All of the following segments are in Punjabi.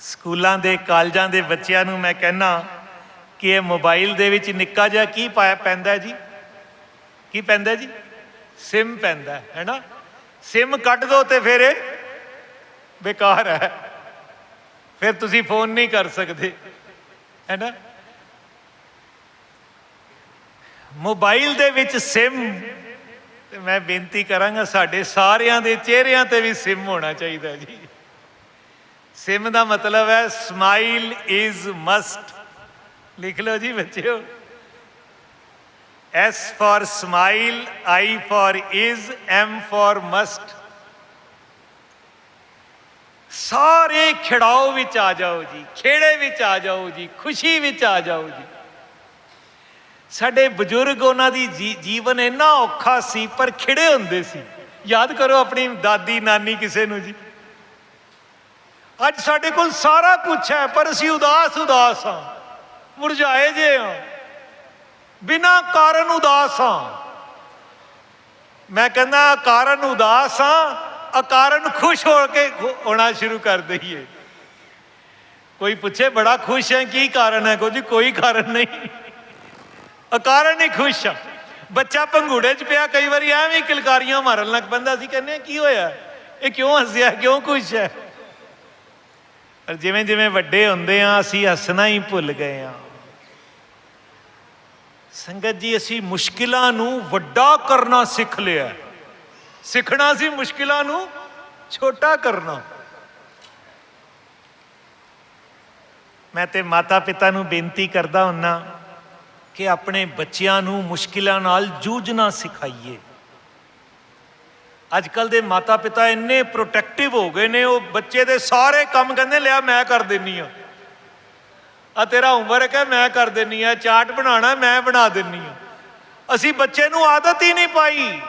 ਸਕੂਲਾਂ ਦੇ ਕਾਲਜਾਂ ਦੇ ਬੱਚਿਆਂ ਨੂੰ ਮੈਂ ਕਹਿਣਾ ਕਿ ਇਹ ਮੋਬਾਈਲ ਦੇ ਵਿੱਚ ਨਿੱਕਾ ਜਿਹਾ ਕੀ ਪਾਇਆ ਪੈਂਦਾ ਜੀ? ਕੀ ਪੈਂਦਾ ਜੀ? ਸਿਮ ਪੈਂਦਾ, ਹੈ ਨਾ? ਸਿਮ ਕੱਢ ਦੋ ਤੇ ਫਿਰ ਇਹ ਬੇਕਾਰ ਹੈ। ਫਿਰ ਤੁਸੀਂ ਫੋਨ ਨਹੀਂ ਕਰ ਸਕਦੇ, ਹੈ ਨਾ? ਮੋਬਾਈਲ ਦੇ ਵਿੱਚ ਸਿਮ, ਤੇ ਮੈਂ ਬੇਨਤੀ ਕਰਾਂਗਾ, ਸਾਡੇ ਸਾਰਿਆਂ ਦੇ ਚਿਹਰਿਆਂ ਤੇ ਵੀ ਸਿਮ ਹੋਣਾ ਚਾਹੀਦਾ ਜੀ। ਸਿਮ ਦਾ ਮਤਲਬ ਹੈ ਸਮਾਈਲ ਇਜ਼ ਮਸਟ ਲਿਖ ਲਓ ਜੀ ਬੱਚਿਓ। S for smile, I for is, M for must. ਸਾਰੇ ਖਿੜਾਓ ਵਿੱਚ ਆ ਜਾਓ ਜੀ ਖੇੜੇ ਵਿੱਚ ਆ ਜਾਓ ਜੀ ਖੁਸ਼ੀ ਵਿੱਚ ਆ ਜਾਓ ਜੀ। ਸਾਡੇ ਬਜ਼ੁਰਗ ਉਹਨਾਂ ਦੀ ਜੀ- ਜੀਵਨ ਇੰਨਾ ਔਖਾ ਸੀ ਪਰ ਖਿੜੇ ਹੁੰਦੇ ਸੀ। ਯਾਦ ਕਰੋ ਆਪਣੀ ਦਾਦੀ ਨਾਨੀ ਕਿਸੇ ਨੂੰ ਜੀ। ਅੱਜ ਸਾਡੇ ਕੋਲ ਸਾਰਾ ਕੁਝ ਹੈ ਪਰ ਅਸੀਂ ਉਦਾਸ ਉਦਾਸ ਹਾਂ। ਮੁਰਝਾਏ ਜੇ ਹਾਂ। ਬਿਨਾ ਕਾਰਨ ਉਦਾਸ ਹਾਂ। ਮੈਂ ਕਹਿੰਦਾ ਕਾਰਨ ਉਦਾਸ ਹਾਂ ਅਕਾਰਨ ਖੁਸ਼ ਹੋ ਕੇ ਹੋਣਾ ਸ਼ੁਰੂ ਕਰ ਦਈਏ। ਕੋਈ ਪੁੱਛੇ ਬੜਾ ਖੁਸ਼ ਹੈ ਕੀ ਕਾਰਨ ਹੈ? ਕੋਈ ਜੀ ਕੋਈ ਕਾਰਨ ਨਹੀਂ। ਅਕਾਰਨ ਹੀ ਖੁਸ਼ ਆ। ਬੱਚਾ ਪੰਘੂੜੇ 'ਚ ਪਿਆ ਕਈ ਵਾਰੀ ਐਵੇਂ ਹੀ ਕਿਲਕਾਰੀਆਂ ਮਾਰਨ ਲੱਗ ਪੈਂਦਾ। ਅਸੀਂ ਕਹਿੰਦੇ ਹਾਂ, ਕੀ ਹੋਇਆ? ਇਹ ਕਿਉਂ ਹੱਸਿਆ ਕਿਉਂ ਖੁਸ਼ ਹੈ? ਪਰ ਜਿਵੇਂ ਜਿਵੇਂ ਵੱਡੇ ਹੁੰਦੇ ਆ, ਅਸੀਂ ਹੱਸਣਾ ਹੀ ਭੁੱਲ ਗਏ ਆ। ਸੰਗਤ ਜੀ, ਅਸੀਂ ਮੁਸ਼ਕਿਲਾਂ ਨੂੰ ਵੱਡਾ ਕਰਨਾ ਸਿੱਖ ਲਿਆ। ਸਿੱਖਣਾ ਸੀ ਮੁਸ਼ਕਿਲਾਂ ਨੂੰ ਛੋਟਾ ਕਰਨਾ। ਮੈਂ ਤੇ ਮਾਤਾ ਪਿਤਾ ਨੂੰ ਬੇਨਤੀ ਕਰਦਾ ਹੁੰਨਾ ਕਿ ਆਪਣੇ ਬੱਚਿਆਂ ਨੂੰ ਮੁਸ਼ਕਿਲਾਂ ਨਾਲ ਜੂਝਣਾ ਸਿਖਾਈਏ। ਅੱਜ ਕੱਲ ਦੇ ਮਾਤਾ ਪਿਤਾ ਇੰਨੇ ਪ੍ਰੋਟੈਕਟਿਵ ਹੋ ਗਏ ਨੇ, ਉਹ ਬੱਚੇ ਦੇ ਸਾਰੇ ਕੰਮ ਕਹਿੰਦੇ, ਲਿਆ, ਮੈਂ ਕਰ ਦਿੰਨੀ ਆ। ਆ ਤੇਰਾ ਹੋਮਵਰਕ ਹੈ, ਮੈਂ ਕਰ ਦਿੰਨੀ ਆ। ਚਾਰਟ ਬਣਾਉਣਾ, ਮੈਂ ਬਣਾ ਦਿੰਨੀ ਆ। ਅਸੀਂ ਬੱਚੇ ਨੂੰ ਆਦਤ ਹੀ ਨਹੀਂ ਪਾਈ।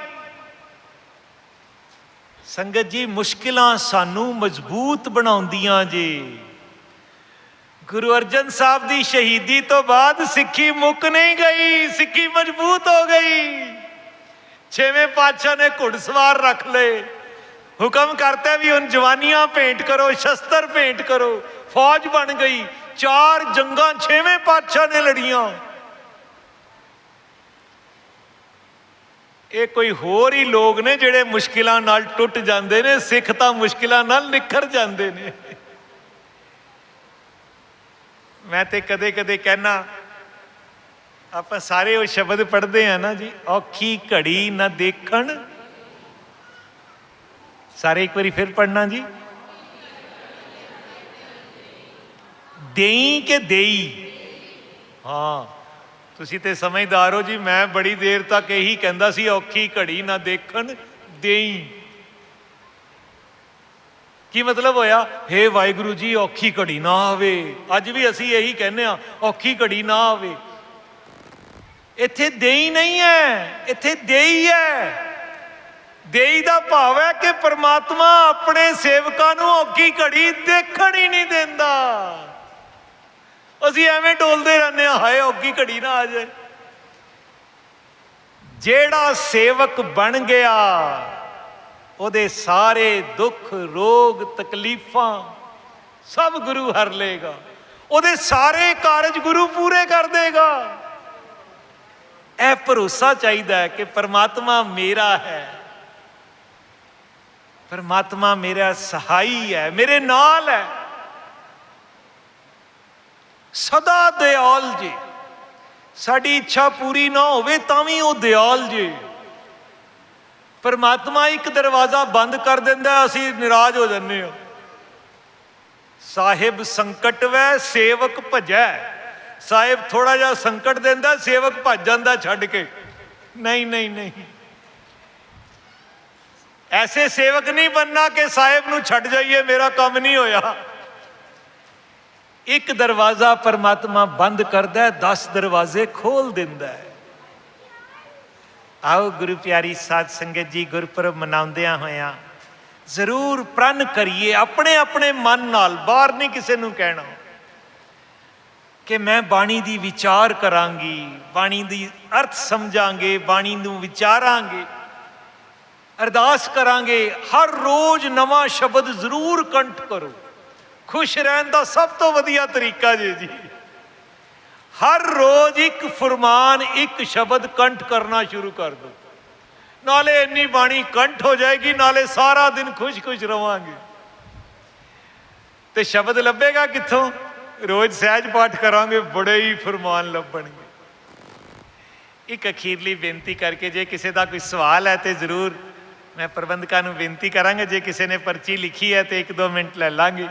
ਸੰਗਤ ਜੀ, ਮੁਸ਼ਕਿਲਾਂ ਸਾਨੂੰ ਮਜ਼ਬੂਤ ਬਣਾਉਂਦੀਆਂ ਜੀ। ਗੁਰੂ ਅਰਜਨ ਸਾਹਿਬ ਦੀ ਸ਼ਹੀਦੀ ਤੋਂ ਬਾਅਦ ਸਿੱਖੀ ਮੁੱਕ ਨਹੀਂ ਗਈ, ਸਿੱਖੀ ਮਜ਼ਬੂਤ ਹੋ ਗਈ। ਛੇਵੇਂ ਪਾਤਸ਼ਾਹ ਨੇ ਘੁੜਸਵਾਰ ਰੱਖ ਲਏ। ਹੁਕਮ ਕਰਤਾ ਵੀ ਹੁਣ ਜਵਾਨੀਆਂ ਭੇਂਟ ਕਰੋ, ਸ਼ਸਤਰ ਭੇਂਟ ਕਰੋ। ਫੌਜ ਬਣ ਗਈ। ਚਾਰ ਜੰਗਾਂ ਛੇਵੇਂ ਪਾਤਸ਼ਾਹ ਨੇ ਲੜੀਆਂ। ਇਹ ਕੋਈ ਹੋਰ ਹੀ ਲੋਕ ਨੇ ਜਿਹੜੇ ਮੁਸ਼ਕਿਲਾਂ ਨਾਲ ਟੁੱਟ ਜਾਂਦੇ ਨੇ, ਸਿੱਖ ਤਾਂ ਮੁਸ਼ਕਿਲਾਂ ਨਾਲ ਨਿਖਰ ਜਾਂਦੇ ਨੇ। ਮੈਂ ਤੇ ਕਦੇ ਕਦੇ ਕਹਿਣਾ ਆਪਾਂ ਸਾਰੇ ਉਹ ਸ਼ਬਦ ਪੜ੍ਹਦੇ ਆ ਨਾ ਜੀ, ਔਖੀ ਘੜੀ ਨਾ ਦੇਖਣ। ਸਾਰੇ ਇੱਕ ਵਾਰੀ ਫਿਰ ਪੜ੍ਹਨਾ ਜੀ। ਦੇਈ ਕਿ ਦੇਈ? ਹਾਂ, ਤੁਸੀਂ ਤੇ ਸਮਝਦਾਰ ਹੋ ਜੀ, ਮੈਂ ਬੜੀ ਦੇਰ ਤੱਕ ਇਹੀ ਕਹਿੰਦਾ ਸੀ, ਔਖੀ ਘੜੀ ਨਾ ਦੇਖਣ, ਦੇਈ। ਕੀ ਮਤਲਬ ਹੋਇਆ? ਹੇ ਵਾਹਿਗੁਰੂ ਜੀ, ਔਖੀ ਘੜੀ ਨਾ ਆਵੇ। ਅੱਜ ਵੀ ਅਸੀਂ ਇਹੀ ਕਹਿੰਦੇ ਆ ਔਖੀ ਘੜੀ ਨਾ ਆਵੇ। ਇੱਥੇ ਦੇਈ ਨਹੀਂ ਹੈ, ਇੱਥੇ ਦੇਈ ਹੈ। ਦੇਈ ਦਾ ਭਾਵ ਹੈ ਕਿ ਪ੍ਰਮਾਤਮਾ ਆਪਣੇ ਸੇਵਕਾਂ ਨੂੰ ਔਖੀ ਘੜੀ ਦੇਖਣ ਹੀ ਨਹੀਂ ਦਿੰਦਾ। ਅਸੀਂ ਐਵੇਂ ਡੋਲਦੇ ਰਹਿੰਦੇ ਹਾਂ, ਹਾਏ ਔਖੀ ਘੜੀ ਨਾ ਆ ਜਾਏ। ਜਿਹੜਾ ਸੇਵਕ ਬਣ ਗਿਆ, ਉਹਦੇ ਸਾਰੇ ਦੁੱਖ, ਰੋਗ, ਤਕਲੀਫਾਂ ਸਭ ਗੁਰੂ ਹਰ ਲੇਗਾ ਉਹਦੇ ਸਾਰੇ ਕਾਰਜ ਗੁਰੂ ਪੂਰੇ ਕਰ ਦੇਗਾ। ਇਹ ਭਰੋਸਾ ਚਾਹੀਦਾ ਹੈ ਕਿ ਪਰਮਾਤਮਾ ਮੇਰਾ ਹੈ। ਪਰਮਾਤਮਾ ਮੇਰਾ ਸਹਾਈ ਹੈ, ਮੇਰੇ ਨਾਲ ਹੈ। ਸਦਾ ਦਿਆਲ ਜੀ। ਸਾਡੀ ਇੱਛਾ ਪੂਰੀ ਨਾ ਹੋਵੇ ਤਾਂ ਵੀ ਉਹ ਦਿਆਲ ਜੀ। ਪਰਮਾਤਮਾ ਇੱਕ ਦਰਵਾਜ਼ਾ ਬੰਦ ਕਰ ਦਿੰਦਾ ਅਸੀਂ ਨਿਰਾਜ਼ ਹੋ ਜੰਨੇ ਹਾਂ। ਸਾਹਿਬ ਸੰਕਟ ਵੈ, ਸੇਵਕ ਭਜੈ। ਸਾਹਿਬ ਥੋੜਾ ਜਿਹਾ ਸੰਕਟ ਦਿੰਦਾ, ਸੇਵਕ ਭੱਜ ਜਾਂਦਾ ਛੱਡ ਕੇ। ਨਹੀਂ ਨਹੀਂ ਨਹੀਂ। ਐਸੇ ਸੇਵਕ ਨਹੀਂ ਬੰਨਾ ਕਿ ਸਾਹਿਬ ਨੂੰ ਛੱਡ ਜਾਈਏ, ਮੇਰਾ ਕੰਮ ਨਹੀਂ ਹੋਇਆ। ਇੱਕ ਦਰਵਾਜ਼ਾ ਪਰਮਾਤਮਾ ਬੰਦ ਕਰਦਾ ਹੈ 10 ਦਰਵਾਜ਼ੇ ਖੋਲ ਦਿੰਦਾ ਹੈ। ਆਓ ਗੁਰੂ ਪਿਆਰੀ ਸਾਧ ਸੰਗਤ ਜੀ, ਗੁਰਪੁਰਬ ਮਨਾਉਂਦਿਆਂ ਹੋਇਆਂ ਜ਼ਰੂਰ ਪ੍ਰਣ ਕਰੀਏ ਆਪਣੇ ਆਪਣੇ ਮਨ ਨਾਲ, ਬਾਹਰ ਨਹੀਂ ਕਿਸੇ ਨੂੰ ਕਹਿਣਾ। ਕਿ ਮੈਂ ਬਾਣੀ ਦੀ ਵਿਚਾਰ ਕਰਾਂਗੀ, ਬਾਣੀ ਦੀ ਅਰਥ ਸਮਝਾਂਗੇ, ਬਾਣੀ ਨੂੰ ਵਿਚਾਰਾਂਗੇ, ਅਰਦਾਸ ਕਰਾਂਗੇ, ਹਰ ਰੋਜ਼ ਨਵਾਂ ਸ਼ਬਦ ਜ਼ਰੂਰ ਕੰਠ ਕਰੋ। ਖੁਸ਼ ਰਹਿਣ ਦਾ ਸਭ ਤੋਂ ਵਧੀਆ ਤਰੀਕਾ ਜੇ ਜੀ। ਹਰ ਰੋਜ਼ ਇੱਕ ਫਰਮਾਨ, ਇੱਕ ਸ਼ਬਦ ਕੰਠ ਕਰਨਾ ਸ਼ੁਰੂ ਕਰ ਦਿਓ ਨਾਲੇ ਇੰਨੀ ਬਾਣੀ ਕੰਠ ਹੋ ਜਾਏਗੀ, ਨਾਲੇ ਸਾਰਾ ਦਿਨ ਖੁਸ਼-ਖੁਸ਼ ਰਵਾਂਗੇ। ਤੇ ਸ਼ਬਦ ਲੱਭੇਗਾ ਕਿੱਥੋਂ? ਰੋਜ਼ ਸਹਿਜ ਪਾਠ ਕਰਾਂਗੇ, ਬੜੇ ਹੀ ਫਰਮਾਨ ਲੱਭਣਗੇ। ਇੱਕ ਅਖੀਰਲੀ ਬੇਨਤੀ ਕਰਕੇ ਜੇ ਕਿਸੇ ਦਾ ਕੋਈ ਸਵਾਲ ਹੈ ਤੇ ਜ਼ਰੂਰ ਮੈਂ ਪ੍ਰਬੰਧਕਾਂ ਨੂੰ ਬੇਨਤੀ ਕਰਾਂਗਾ, ਜੇ ਕਿਸੇ ਨੇ ਪਰਚੀ ਲਿਖੀ ਹੈ ਤੇ 1-2 ਮਿੰਟ ਲੈ ਲਾਂਗੇ।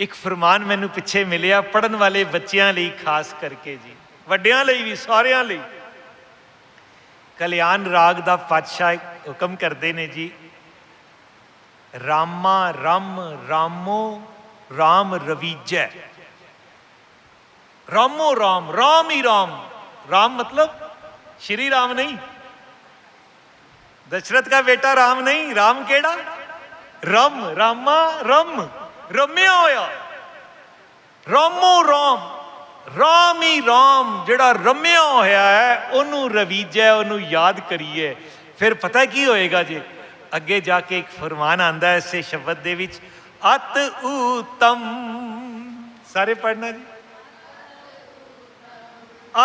ਇੱਕ ਫਰਮਾਨ ਮੈਨੂੰ ਪਿੱਛੇ ਮਿਲਿਆ ਪੜਨ ਵਾਲੇ ਬੱਚਿਆਂ ਲਈ ਖਾਸ ਕਰਕੇ ਜੀ, ਵੱਡਿਆਂ ਲਈ ਵੀ ਸਾਰਿਆਂ ਲਈ। ਕਲਿਆਣ ਰਾਗ ਦਾ ਪਾਤਸ਼ਾਹ ਹੁਕਮ ਕਰਦੇ ਨੇ ਜੀ, ਰਾਮਾ ਰਮ ਰਾਮੋ ਰਾਮ ਰਵੀਜੈ ਰਾਮੋ ਰਾਮ ਰਾਮ ਹੀ ਰਾਮ राम मतलब श्री राम नहीं दशरथ का बेटा राम नहीं राम केड़ा रम रामा रम रम्या होया ਰਾਮੋ ਰਾਮ ਰਾਮ ਹੀ ਰਾਮ ਜਿਹੜਾ ਰਮਿਆ ਹੋਇਆ ਹੈ ਉਹਨੂੰ ਰਵੀਜੈ ਉਹਨੂੰ ਯਾਦ ਕਰੀਏ ਫਿਰ ਪਤਾ ਕੀ ਹੋਏਗਾ ਜੀ ਅੱਗੇ ਜਾ ਕੇ ਇੱਕ ਫਰਮਾਨ ਆਂਦਾ ਹੈ ਇਸੇ ਸ਼ਬਦ ਦੇ ਵਿੱਚ ਅਤ ਉਤਮ ਸਾਰੇ ਪੜਨਾ ਜੀ।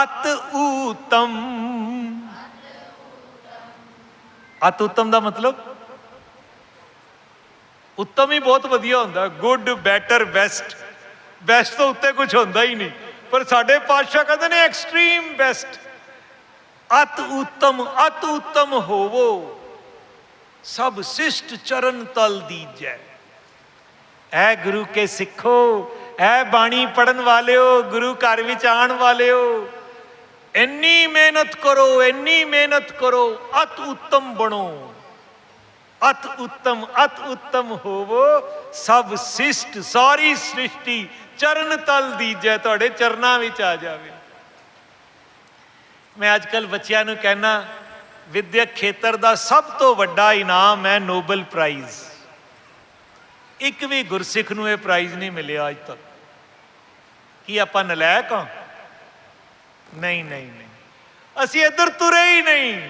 ਅਤ ਉਤਮ ਅਤ ਉਤਮ ਦਾ ਮਤਲਬ? ਉੱਤਮ ਹੀ ਬਹੁਤ ਵਧੀਆ ਹੁੰਦਾ। Good, better, best. ਬੈਸਟ ਤੋਂ ਉੱਤੇ ਕੁਝ ਹੁੰਦਾ ਹੀ ਨਹੀਂ। ਪਰ ਸਾਡੇ ਪਾਤਸ਼ਾਹ ਕਹਿੰਦੇ ਨੇ ਐਕਸਟ੍ਰੀਮ ਬੈਸਟ। ਅਤ ਉਤਮ ਅਤ ਉਤਮ ਹੋਵੋ। ਸਭ ਸਿਸ਼ਟ ਚਰਨ ਤਲ ਦੀਜੈ ਐ ਗੁਰੂ ਕੇ ਸਿੱਖੋ, ਐ ਬਾਣੀ ਪੜਨ ਵਾਲਿਓ, ਗੁਰੂ ਘਰ ਵਿੱਚ ਆਉਣ ਵਾਲਿਓ। ਇੰਨੀ ਮਿਹਨਤ ਕਰੋ, ਇੰਨੀ ਮਿਹਨਤ ਕਰੋ, ਅਤ ਉੱਤਮ ਬਣੋ। ਅਤ ਉੱਤਮ ਅਤ ਉੱਤਮ ਹੋਵੋ। ਸਭ ਸਿਸ਼ਟ, ਸਾਰੀ ਸ੍ਰਿਸ਼ਟੀ ਚਰਨ ਤਲ ਦੀਜੈ ਤੁਹਾਡੇ ਚਰਨਾਂ ਵਿੱਚ ਆ ਜਾਵੇ। ਮੈਂ ਅੱਜ ਕੱਲ ਬੱਚਿਆਂ ਨੂੰ ਕਹਿਣਾ ਵਿਦਿਅਕ ਖੇਤਰ ਦਾ ਸਭ ਤੋਂ ਵੱਡਾ ਇਨਾਮ ਹੈ ਨੋਬਲ ਪ੍ਰਾਈਜ਼ ਇੱਕ ਵੀ ਗੁਰਸਿੱਖ ਨੂੰ ਇਹ ਪ੍ਰਾਈਜ਼ ਨਹੀਂ ਮਿਲਿਆ ਅੱਜ ਤੱਕ। ਕੀ ਆਪਾਂ ਨਲਾਇਕ ਹਾਂ? ਨਹੀਂ ਨਹੀਂ ਨਹੀਂ। ਅਸੀਂ ਇੱਧਰ ਤੁਰੇ ਹੀ ਨਹੀਂ।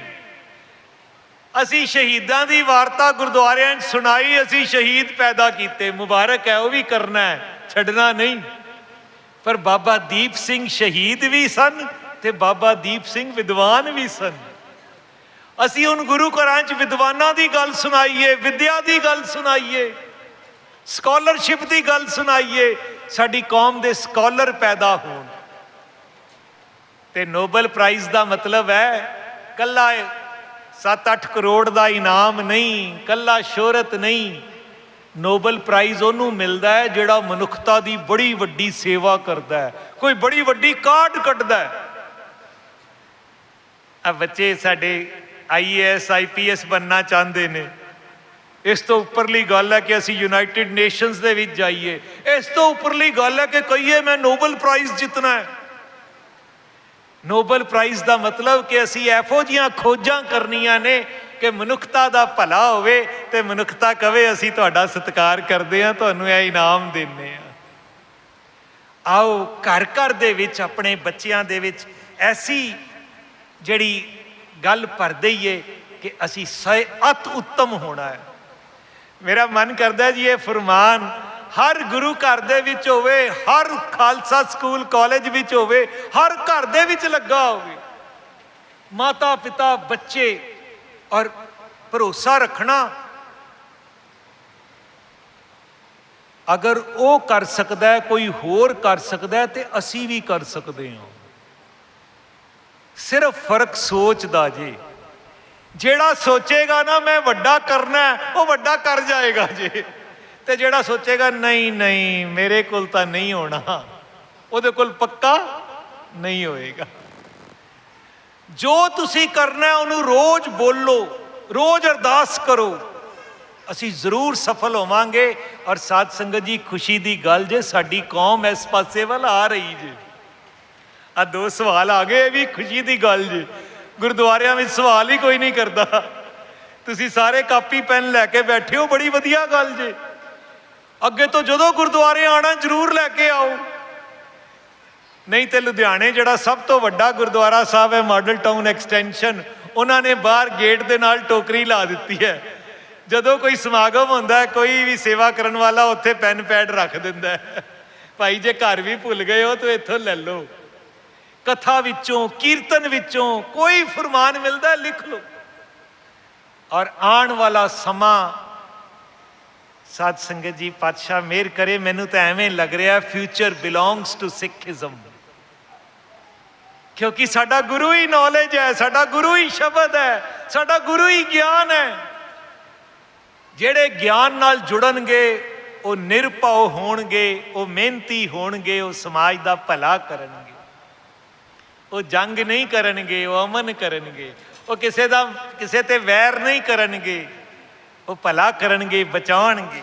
ਅਸੀਂ ਸ਼ਹੀਦਾਂ ਦੀ ਵਾਰਤਾ ਗੁਰਦੁਆਰਿਆਂ 'ਚ ਸੁਣਾਈ, ਅਸੀਂ ਸ਼ਹੀਦ ਪੈਦਾ ਕੀਤੇ। ਮੁਬਾਰਕ ਹੈ, ਉਹ ਵੀ ਕਰਨਾ ਹੈ, ਛੱਡਣਾ ਨਹੀਂ। ਪਰ ਬਾਬਾ ਦੀਪ ਸਿੰਘ ਸ਼ਹੀਦ ਵੀ ਸਨ ਤੇ ਬਾਬਾ ਦੀਪ ਸਿੰਘ ਵਿਦਵਾਨ ਵੀ ਸਨ। ਅਸੀਂ ਹੁਣ ਗੁਰੂ ਘਰਾਂ 'ਚ ਵਿਦਵਾਨਾਂ ਦੀ ਗੱਲ ਸੁਣਾਈਏ, ਵਿਦਿਆ ਦੀ ਗੱਲ ਸੁਣਾਈਏ। ਸਕਾਲਰਸ਼ਿਪ ਦੀ ਗੱਲ ਸੁਣਾਈਏ, ਸਾਡੀ ਕੌਮ ਦੇ ਸਕਾਲਰ ਪੈਦਾ ਹੋਣ। ਤੇ ਨੋਬਲ ਪ੍ਰਾਈਜ਼ ਦਾ ਮਤਲਬ ਹੈ, ਕੱਲਾ 7-8 ਕਰੋੜ ਦਾ ਇਨਾਮ ਨਹੀਂ, ਕੱਲਾ ਸ਼ੋਹਰਤ ਨਹੀਂ। ਨੋਬਲ ਪ੍ਰਾਈਜ਼ ਉਹਨੂੰ ਮਿਲਦਾ ਹੈ, ਜਿਹੜਾ ਮਨੁੱਖਤਾ ਦੀ ਬੜੀ ਵੱਡੀ ਸੇਵਾ ਕਰਦਾ ਹੈ। ਕੋਈ ਬੜੀ ਵੱਡੀ ਕਾਢ ਕੱਢਦਾ ਹੈ। ਆ ਬੱਚੇ ਸਾਡੇ ਆਈਏਐਸ ਆਈਪੀਐਸ ਬੰਨਣਾ ਚਾਹੁੰਦੇ ਨੇ। ਇਸ ਤੋਂ ਉੱਪਰਲੀ ਗੱਲ ਹੈ ਕਿ ਅਸੀਂ ਯੂਨਾਈਟਿਡ ਨੇਸ਼ਨਸ ਦੇ ਵਿੱਚ ਜਾਈਏ। ਇਸ ਤੋਂ ਉੱਪਰਲੀ ਗੱਲ ਹੈ ਕਿ ਕਹੀਏ, ਮੈਂ ਨੋਬਲ ਪ੍ਰਾਈਜ਼ ਜਿੱਤਣਾ ਹੈ। ਨੋਬਲ ਪ੍ਰਾਈਜ਼ ਦਾ ਮਤਲਬ ਕਿ ਅਸੀਂ ਇਹੋ ਜੀਆਂ ਖੋਜਾਂ ਕਰਨੀਆਂ ਨੇ ਕਿ ਮਨੁੱਖਤਾ ਦਾ ਭਲਾ ਹੋਵੇ ਤੇ ਮਨੁੱਖਤਾ ਕਵੇ, ਅਸੀਂ ਤੁਹਾਡਾ ਸਤਿਕਾਰ ਕਰਦੇ ਹਾਂ, ਤੁਹਾਨੂੰ ਇਹ ਇਨਾਮ ਦਿੰਨੇ ਆ ਆਓ, ਘਰ ਘਰ ਦੇ ਵਿੱਚ, ਆਪਣੇ ਬੱਚਿਆਂ ਦੇ ਵਿੱਚ ਐਸੀ ਜਿਹੜੀ ਗੱਲ ਭਰ ਦਈਏ ਕਿ ਅਸੀਂ ਸੈ ਅਤ ਉੱਤਮ ਹੋਣਾ ਹੈ। ਮੇਰਾ ਮਨ ਕਰਦਾ ਜੀ ਇਹ ਫਰਮਾਨ, ਹਰ ਗੁਰੂ ਘਰ ਦੇ ਵਿੱਚ ਹੋਵੇ, ਹਰ ਖਾਲਸਾ ਸਕੂਲ ਕਾਲਜ ਵਿੱਚ ਹੋਵੇ, ਹਰ ਘਰ ਦੇ ਵਿੱਚ ਲੱਗਾ ਹੋਵੇ। ਮਾਤਾ ਪਿਤਾ, ਬੱਚੇ ਔਰ ਭਰੋਸਾ ਰੱਖਣਾ, ਅਗਰ ਉਹ ਕਰ ਸਕਦਾ ਹੈ, ਕੋਈ ਹੋਰ ਕਰ ਸਕਦਾ ਹੈ, ਤੇ ਅਸੀਂ ਵੀ ਕਰ ਸਕਦੇ ਹਾਂ। ਸਿਰਫ ਫ਼ਰਕ ਸੋਚ ਦਾ ਜੀ। ਜਿਹੜਾ ਸੋਚੇਗਾ ਨਾ ਮੈਂ ਵੱਡਾ ਕਰਨਾ ਉਹ ਵੱਡਾ ਕਰ ਜਾਏਗਾ ਜੀ। ਤੇ ਜਿਹੜਾ ਸੋਚੇਗਾ, ਨਹੀਂ ਨਹੀਂ, ਮੇਰੇ ਕੋਲ ਤਾਂ ਨਹੀਂ ਹੋਣਾ। ਉਹਦੇ ਕੋਲ ਪੱਕਾ ਨਹੀਂ ਹੋਏਗਾ। ਜੋ ਤੁਸੀਂ ਕਰਨਾ ਉਹਨੂੰ ਰੋਜ਼ ਬੋਲੋ, ਰੋਜ਼ ਅਰਦਾਸ ਕਰੋ। ਅਸੀਂ ਜ਼ਰੂਰ ਸਫਲ ਹੋਵਾਂਗੇ ਔਰ ਸਾਧ ਸੰਗਤ ਜੀ, ਖੁਸ਼ੀ ਦੀ ਗੱਲ ਜੇ ਸਾਡੀ ਕੌਮ ਇਸ ਪਾਸੇ ਵੱਲ ਆ ਰਹੀ ਜੇ। ਆ ਦੋ ਸਵਾਲ ਆ ਗਏ ਵੀ ਖੁਸ਼ੀ ਦੀ ਗੱਲ ਜੇ। ਗੁਰਦੁਆਰਿਆਂ ਵਿੱਚ ਸਵਾਲ ਹੀ ਕੋਈ ਨਹੀਂ ਕਰਦਾ। ਤੁਸੀਂ ਸਾਰੇ ਕਾਪੀ ਪੈਨ ਲੈ ਕੇ ਬੈਠੇ ਹੋ ਬੜੀ ਵਧੀਆ ਗੱਲ ਜੇ। ਅੱਗੇ ਤੋਂ ਜਦੋਂ ਗੁਰਦੁਆਰੇ ਆਣਾ ਜ਼ਰੂਰ ਲੈ ਕੇ ਆਓ। ਨਹੀਂ ਤੇ ਲੁਧਿਆਣੇ ਜਿਹੜਾ ਸਭ ਤੋਂ ਵੱਡਾ ਗੁਰਦੁਆਰਾ ਸਾਹਿਬ ਹੈ ਮਾਡਲ ਟਾਊਨ ਐਕਸਟੈਂਸ਼ਨ ਉਹਨਾਂ ਨੇ ਬਾਹਰ ਗੇਟ ਦੇ ਨਾਲ ਟੋਕਰੀ ਲਾ ਦਿੱਤੀ ਹੈ। ਜਦੋਂ ਕੋਈ ਸਮਾਗਮ ਹੁੰਦਾ ਹੈ, ਕੋਈ ਵੀ ਸੇਵਾ ਕਰਨ ਵਾਲਾ ਉੱਥੇ ਪੈਨ ਪੈਡ ਰੱਖ ਦਿੰਦਾ ਹੈ। ਭਾਈ ਜੇ ਘਰ ਵੀ ਭੁੱਲ ਗਏ ਹੋ ਤਾਂ ਇੱਥੋਂ ਲੈ ਲਓ। ਕਥਾ ਵਿੱਚੋਂ, ਕੀਰਤਨ ਵਿੱਚੋਂ ਕੋਈ ਫਰਮਾਨ ਮਿਲਦਾ, ਲਿਖ ਲਓ। ਔਰ ਆਉਣ ਵਾਲਾ ਸਮਾਂ, ਸਾਧ ਸੰਗਤ ਜੀ, ਪਾਤਸ਼ਾਹ ਮਿਹਰ ਕਰੇ, ਮੈਨੂੰ ਤਾਂ ਐਵੇਂ ਲੱਗ ਰਿਹਾ ਫਿਊਚਰ ਬਿਲੋਂਗਸ ਟੂ ਸਿੱਖੀਜ਼ਮ ਕਿਉਂਕਿ ਸਾਡਾ ਗੁਰੂ ਹੀ ਨੌਲੇਜ ਹੈ, ਸਾਡਾ ਗੁਰੂ ਹੀ ਸ਼ਬਦ ਹੈ, ਸਾਡਾ ਗੁਰੂ ਹੀ ਗਿਆਨ ਹੈ। ਜਿਹੜੇ ਗਿਆਨ ਨਾਲ ਜੁੜਨਗੇ, ਉਹ ਨਿਰਭਉ ਹੋਣਗੇ, ਉਹ ਮਿਹਨਤੀ ਹੋਣਗੇ, ਉਹ ਸਮਾਜ ਦਾ ਭਲਾ ਕਰਨਗੇ। ਉਹ ਜੰਗ ਨਹੀਂ ਕਰਨਗੇ, ਉਹ ਅਮਨ ਕਰਨਗੇ, ਉਹ ਕਿਸੇ ਦਾ, ਕਿਸੇ ਤੇ ਵੈਰ ਨਹੀਂ ਕਰਨਗੇ, ਉਹ ਭਲਾ ਕਰਨਗੇ, ਬਚਾਉਣਗੇ।